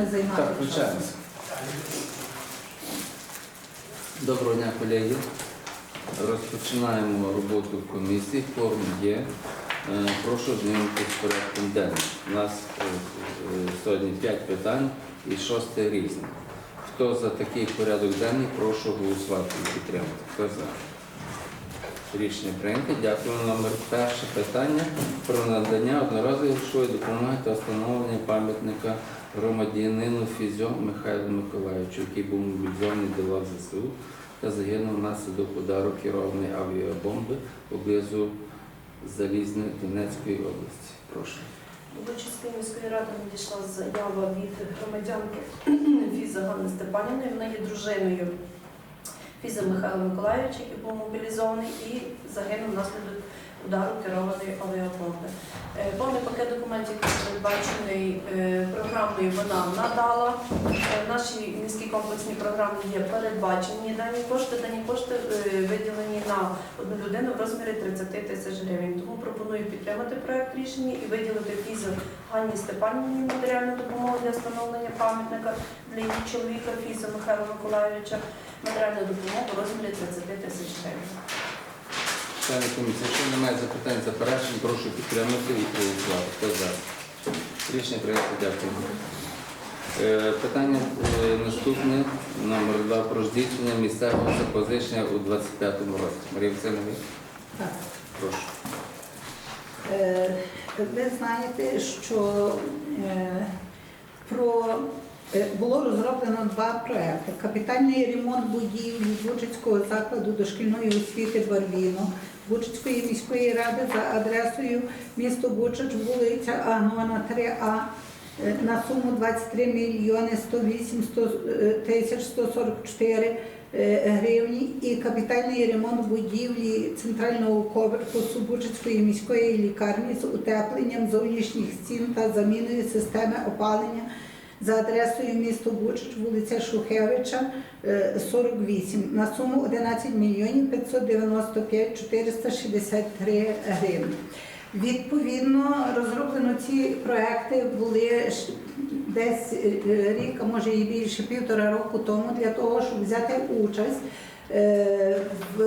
будемо займати Так, включаємося. Доброго дня, колеги. Розпочинаємо роботу в комісії. Форум є. Е, Прошу знайомитися з порядком денним. У нас е, е, сьогодні 5 питань і шосте різне. Хто за такий порядок денний, прошу голосувати і підтримати. Хто за? Рішення прийнято. Дякую. Номер перше питання про надання одноразової допомоги та встановлення пам'ятника громадянину Фізьо Михайлу Миколаївичу, який був мобілізований до лав ЗСУ та загинув внаслідок удару керованої авіабомби поблизу Залізної Донецької області. Прошу. До частини міської ради надійшла заява від громадянки Фіза Ганни Степанівни. Вона є дружиною Фіза Михайла Миколаївича, який був мобілізований і загинув внаслідок удару керованої авіабомби. Е, Повний пакет документів, який передбачений е, програмою, вона надала. Е, В нашій міській комплексній програмі є передбачені дані кошти. Дані кошти виділені на одну людину в розмірі 30 тисяч гривень. Тому пропоную підтримати проект рішення і виділити фізу Ганні Степанівні матеріальну допомогу для встановлення пам'ятника для її чоловіка Фіза Михайла Миколаївича матеріальну допомогу в розмірі 30 тисяч гривень. Члени комісії, якщо немає запитань, заперечень, прошу підтримати і проголосувати. Хто за? Рішення прийнято. Дякую. Е, Питання е, наступне, номер два, про здійснення місцевого запозичення у 25-му році. Марія Васильівна, Так. прошу. Е, Ви знаєте, що е, про було розроблено два проекти: капітальний ремонт будівлі Бучицького закладу дошкільної освіти Барвіно Бучицької міської ради за адресою місто Бучач, вулиця Агнона 3А е, на суму 23 мільйони 108 100 е, тисяч 144 е, гривні. І капітальний ремонт будівлі центрального корпусу Бучицької міської лікарні з утепленням зовнішніх стін та заміною системи опалення за адресою місто Бучач, вулиця Шухевича, е, 48 на суму 11 мільйонів 595 463 гривні. Відповідно, розроблено ці проекти були десь е, рік, а може і більше півтора року тому, для того, щоб взяти участь е, в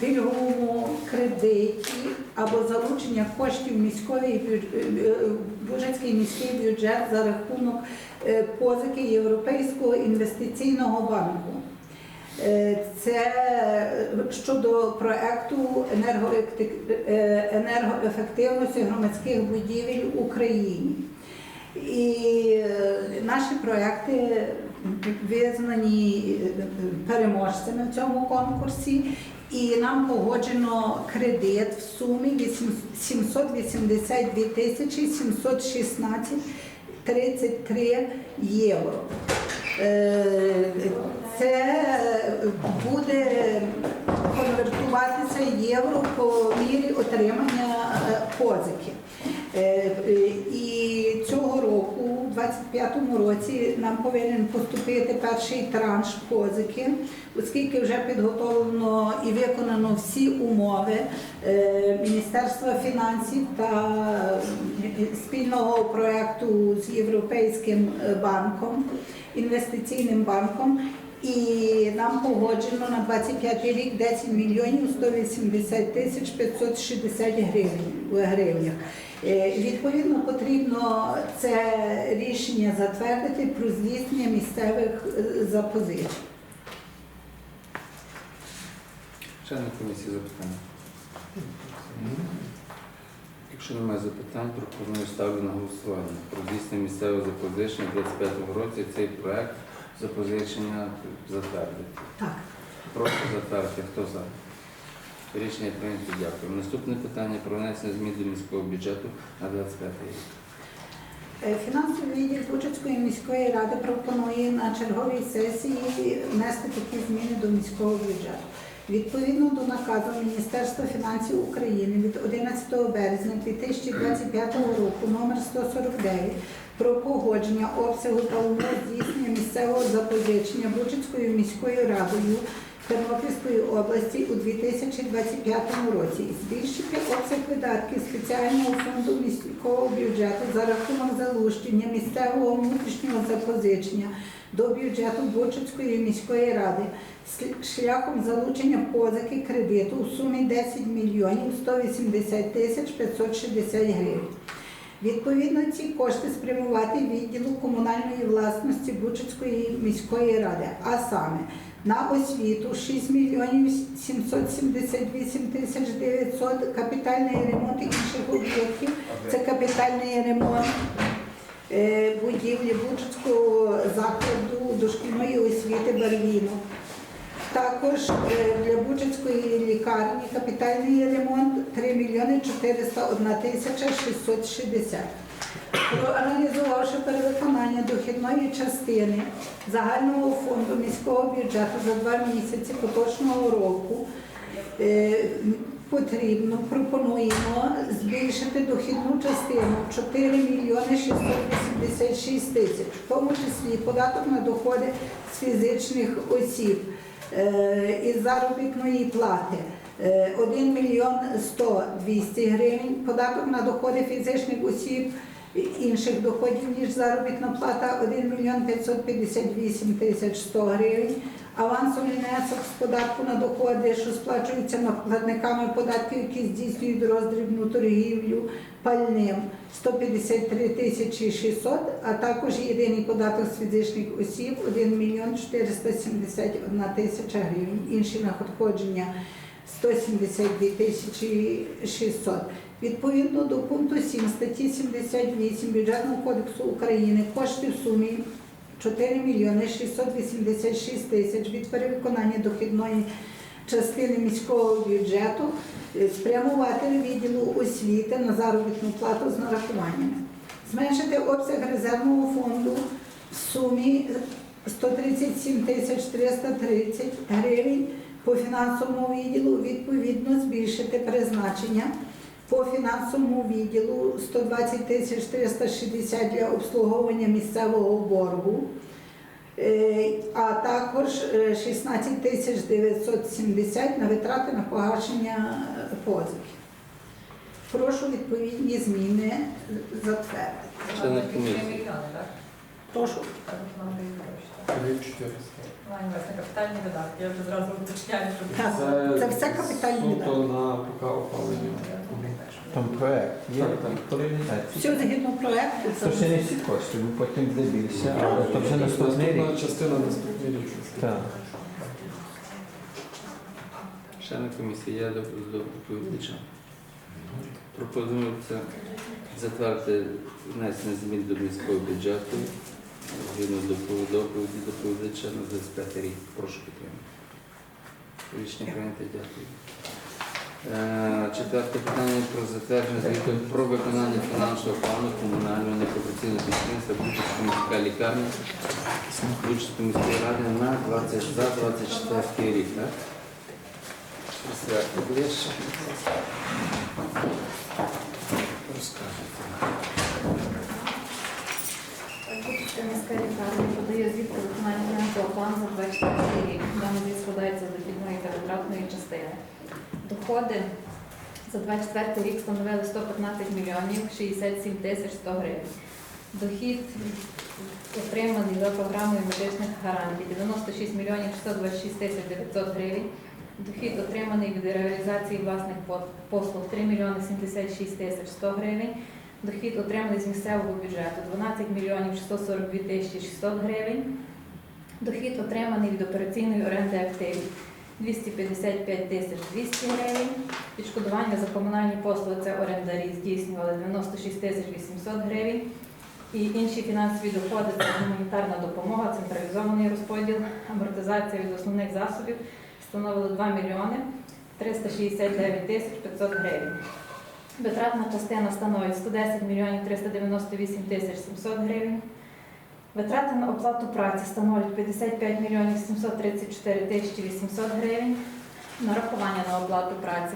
пільговому кредиті або залучення коштів міської бю- е, міський бюджет за рахунок е, позики Європейського інвестиційного банку. Е, Це щодо проекту енергоефективності громадських будівель в Україні. І наші проекти визнані переможцями в цьому конкурсі, і нам погоджено кредит в сумі 8 782 тисячі 716 33 євро. Е, Це буде конвертуватися євро по мірі отримання е, позики. Е, І 2025 році нам повинен поступити перший транш позики, оскільки вже підготовлено і виконано всі умови е, Міністерства фінансів та е, спільного проєкту з Європейським е, банком, інвестиційним банком. І нам погоджено на 25 рік 10 мільйонів 180 тисяч 560 гривень в гривнях. Е, Відповідно, потрібно це рішення затвердити про здійснення місцевих е, запозичень. Члени комісії запитання. Якщо немає запитань, пропоную ставлю на голосування. Про здійснення місцевого запозичення у 25-му році цей проект запозичення затвердити. Так. Прошу затвердити. Хто за? Рішення прийнято. Дякую. Наступне питання про внесення змін до міського бюджету на 25 рік. Е, Фінансовий відділ Бучацької міської ради пропонує на черговій сесії внести такі зміни до міського бюджету. Відповідно до наказу Міністерства фінансів України від 11 березня 2025 року номер 149 про погодження обсягу та умов здійснення місцевого запозичення Бучацькою міською радою Тернопільської області у 2025 році. Збільшити обсяг видатків спеціального фонду міського бюджету за рахунок залучення місцевого внутрішнього запозичення до бюджету Бучицької міської ради шляхом залучення позики кредиту у сумі 10 мільйонів 180 тисяч 560 гривень. Відповідно, ці кошти спрямувати відділу комунальної власності Бучицької міської ради, а саме на освіту 6 мільйонів 778 тисяч 900, капітальний ремонт інших об'єктів, це капітальний ремонт е, будівлі Бучицького закладу дошкільної освіти Барвіну. Також е, для Бучицької лікарні капітальний ремонт 3 мільйони 401 тисяча 660. Проаналізувавши перевиконання дохідної частини загального фонду міського бюджету за два місяці поточного року, е, потрібно, пропонуємо збільшити дохідну частину 4 мільйони 686 тисяч, в тому числі податок на доходи з фізичних осіб із заробітної плати. е, 1 мільйон 100 200 гривень, податок на доходи фізичних осіб інших доходів, ніж заробітна плата 1 мільйон 558 тисяч 100 гривень, авансовий внесок з податку на доходи, що сплачуються на платниками податків, які здійснюють роздрібну торгівлю пальним 153 тисячі 600, а також єдиний податок з фізичних осіб 1 мільйон 471 тисяча гривень. Інші надходження 172 тисячі 600. Відповідно до пункту 7 статті 78 Бюджетного кодексу України кошти в сумі 4 мільйони 686 тисяч від перевиконання дохідної частини міського бюджету е, спрямувати відділу освіти на заробітну плату з нарахуваннями. Зменшити обсяг резервного фонду в сумі 137 тисяч 330 гривень по фінансовому відділу, відповідно збільшити призначення по фінансовому відділу 120 тисяч 360 для обслуговування місцевого боргу, е, а також е, 16 тисяч 970 на витрати на погашення е, позики. Прошу відповідні зміни затвердити. Комісії. мільйони, так? Прошу. Так, нам дають гроші. так. Три 400. Маю увазі капітальні видатки. Я вже зразу уточняю, щоб Так. Це все капітальні Суто на поки опалення. Там проект є Так. Все згідно проекту. То ще не всі кошти, бо потім буде більше, але то вже наступний Наступна рік. частина наступний рік. Так. Члени комісії, я до до доповідача. Пропонується затвердити внесення змін до міського бюджету згідно до доповіді доповідача на 25 рік. Прошу підтримати. Рішення прийнято, дякую. Е, Четверте питання про затвердження звіту про виконання фінансового плану комунального некомерційного підприємства Бучицька міська лікарня Бучицької міської ради на 20 за 24 рік. Так? Ближче. Міська лікарня подає звіт про виконання фінансового плану за 24 рік. Даний звіт складається з дохідної та витратної частини. Доходи за 24 рік становили 115 мільйонів 67 тисяч 100 гривень. Дохід отриманий за програмою медичних гарантій 96 мільйонів 626 тисяч 900 гривень. Дохід отриманий від реалізації власних послуг 3 мільйони 76 тисяч 100 гривень. Дохід отриманий з місцевого бюджету 12 мільйонів 642 тисячі 600 гривень. Дохід отриманий від операційної оренди активів 255 тисяч 200 гривень. Відшкодування за комунальні послуги це орендарі здійснювали 96 тисяч 800 гривень. І інші фінансові доходи це гуманітарна допомога, централізований розподіл, амортизація від основних засобів становили 2 мільйони 369 тисяч 500 гривень. Витратна частина становить 110 мільйонів 398 тисяч 700 гривень. Витрати на оплату праці становлять 55 мільйонів 734 тисячі 800 гривень. Нарахування на оплату праці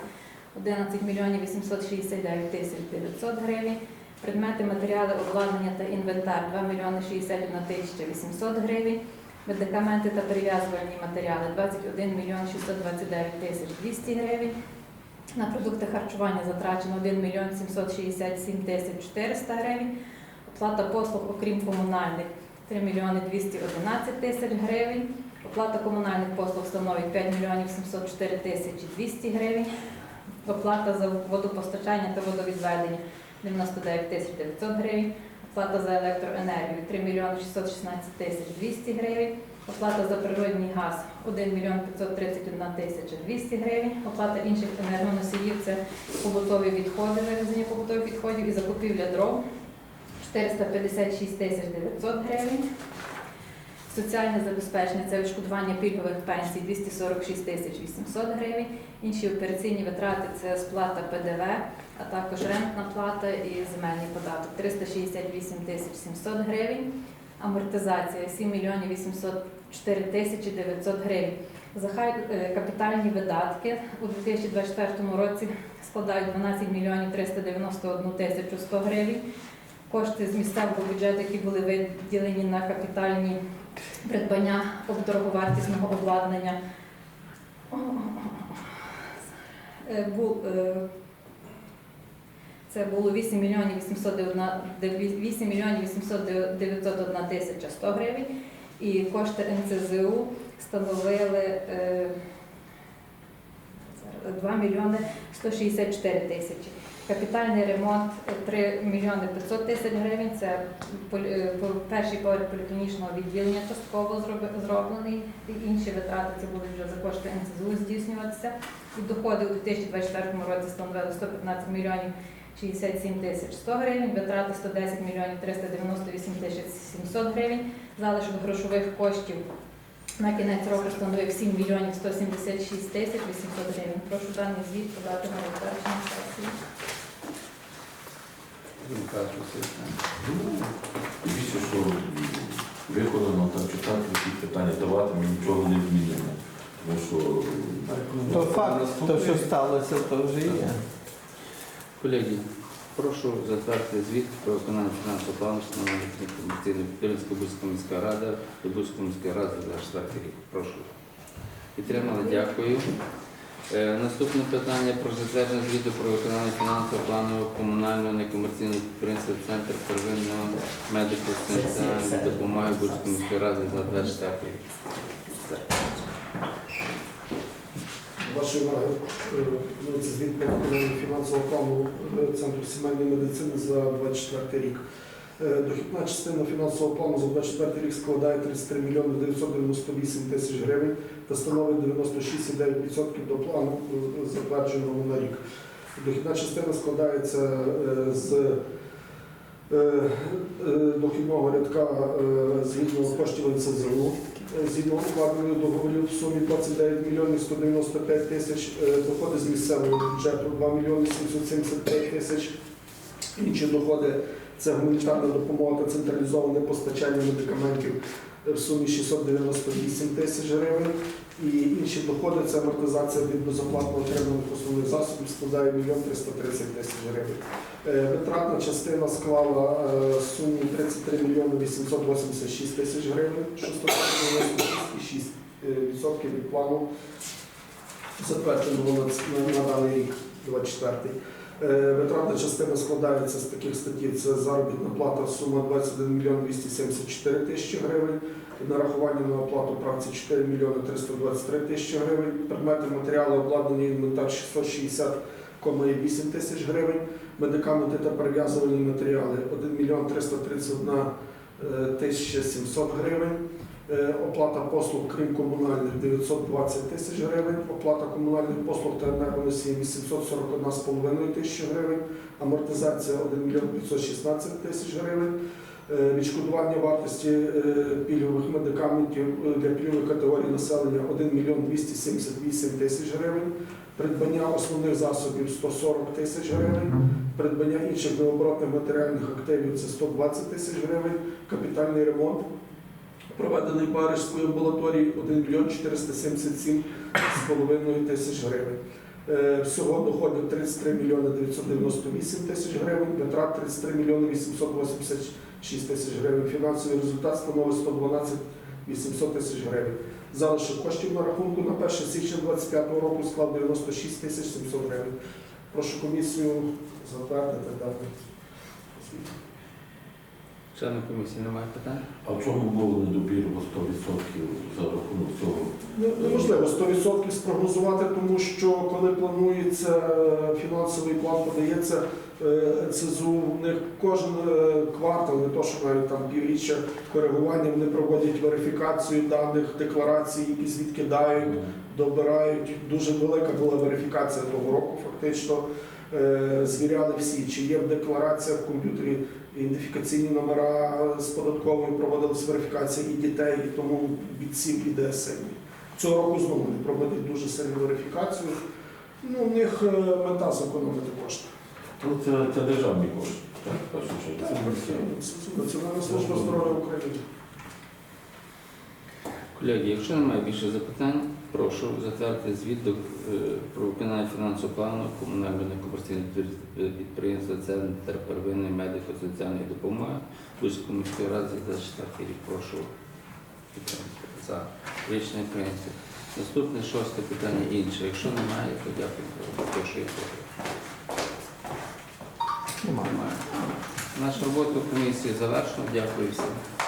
11 мільйонів 869 тисяч 900 гривень. Предмети, матеріали, обладнання та інвентар 2 мільйони 61 тисяча 800 гривень. Медикаменти та перев'язувальні матеріали 21 мільйон 629 тисяч 200 гривень. На продукти харчування затрачено 1 мільйон 767 тисяч 400 гривень. Оплата послуг, окрім комунальних, 3 мільйони 211 тисяч гривень. Оплата комунальних послуг становить 5 мільйонів 704 тисячі 200 гривень. Оплата за водопостачання та водовідведення 99 тисяч 900 гривень. Оплата за електроенергію 3 мільйони 616 тисяч 200 гривень. Оплата за природний газ 1 мільйон 531 тисяча 200 гривень. Оплата інших енергоносіїв це побутові відходи, вивезення побутових відходів і закупівля дров 456 тисяч 900 гривень. Соціальне забезпечення це відшкодування пільгових пенсій 246 тисяч 800 гривень. Інші операційні витрати це сплата ПДВ, а також рентна плата і земельний податок 368 тисяч 700 гривень. Амортизація 7 мільйонів 804 тисячі 900 гривень. Захай е, капітальні видатки у 2024 році складають 12 мільйонів 391 тисячу 100 гривень. Кошти з місцевого бюджету, які були виділені на капітальні придбання дороговартісного обладнання. Е, е, Це було 8 мільйонів 8 мільйонів 891 тисяча 100 гривень. І кошти НЦЗУ становили е, 2 мільйони 164 тисячі. Капітальний ремонт 3 мільйони 500 тисяч гривень. Це е, перший поверх поліклінічного відділення частково зроблений. Інші витрати це будуть вже за кошти НЦЗУ здійснюватися. І доходи у 2024 році становили 115 мільйонів 67 тисяч 100 гривень, витрати 110 мільйонів 398 тисяч 700 гривень, залишок грошових коштів на кінець року становив 7 мільйонів 176 тисяч 800 гривень. Прошу даний звіт подати на розбачення сесії. Більше, що виконано там читати які питання давати, ми нічого не змінимо. Тому що То факт, то що сталося, то вже є. Колеги, прошу затвердити звіт про виконання фінансового плану встановлення комерційної підприємства Бузька міська рада і Бузька міська рада за 4 рік. Прошу. Підтримали, дякую. Е, Наступне питання про затвердження звіту про виконання фінансового плану комунального некомерційного підприємства Центр первинного медико-санітарної допомоги Бузької міської ради за 24 рік. Все. Вашої звіт про фінансового плану е, Центру сімейної медицини за 24 рік. Е, Дохідна частина фінансового плану за 24 рік складає 33 мільйони 998 тисяч гривень та становить 96,9% до плану, е, затвердженого на рік. Дохідна частина складається з дохідного рядка згідно коштів НСЗУ, згідно укладених договорів в сумі 29 мільйонів 195 тисяч, е, доходи з місцевого бюджету 2 мільйони 775 тисяч. Інші доходи це гуманітарна допомога та централізоване постачання медикаментів в сумі 698 тисяч гривень. І інші доходи це амортизація від безоплатно отриманих основних засобів складає 1 мільйон 330 тисяч гривень. Е, Витратна частина склала е, суму 33 мільйони 886 тисяч гривень, що становить 96,6% від плану затвердженого на, даний рік 24 Е, Витратна частина складається з таких статей. Це заробітна плата, сума 21 мільйон 274 тисячі гривень, нарахування на оплату праці 4 мільйони 323 тисячі гривень, предмети, матеріали, обладнання, інвентар 660,8 тисяч гривень, медикаменти та перев'язувальні матеріали 1 мільйон 331 е, тисяча 700 гривень. Е, Оплата послуг, крім комунальних, 920 тисяч гривень, оплата комунальних послуг та енергоносіїв 841,5 тисячі гривень, амортизація 1 мільйон 516 тисяч гривень, Е, відшкодування вартості е, пільгових медикаментів для пільгової категорії населення 1 мільйон 278 тисяч гривень, придбання основних засобів 140 тисяч гривень, придбання інших необоротних матеріальних активів це 120 тисяч гривень, капітальний ремонт проведений Парижської амбулаторії 1 мільйон 477,5 тисяч гривень. Е, Всього доходів 33 мільйони 998 тисяч гривень, витрат 33 мільйони 886 тисяч гривень. Фінансовий результат становить 112 800 тисяч гривень. Залишок коштів на рахунку на 1 січня 2025 року склав 96 тисяч 700 гривень. Прошу комісію затвердити звіт. Члени комісії немає питань? А в чому було недобір по 100% за рахунок цього? Ну, Неможливо 100% спрогнозувати, тому що коли планується е, фінансовий план, подається е, ЦЗУ, в них кожен е, квартал, не то що навіть там півріччя коригування, вони проводять верифікацію даних декларацій, які звідкидають, добирають. Дуже велика була верифікація того року, фактично. Звіряли всі, чи є в деклараціях в комп'ютері ідентифікаційні номера з податковою, проводилась верифікація і дітей, і тому бійців і ДСН. Цього року знову вони проводять дуже сильну верифікацію. Ну, у них е, мета зекономити кошти. Ну, це, це державні кошти. Так, Національна служба здоров'я України. Колеги, якщо немає більше запитань, прошу затвердити звіт до, е, про виконання фінансового плану комунального некомерційного підприємства Центр первинної медико-соціальної допомоги Тульської міської ради за 24 рік. Прошу підтримати. За рішення прийнято. Наступне шосте питання інше. Якщо немає, то дякую. Прошу їх. Немає. Наша робота в комісії завершена. Дякую всім.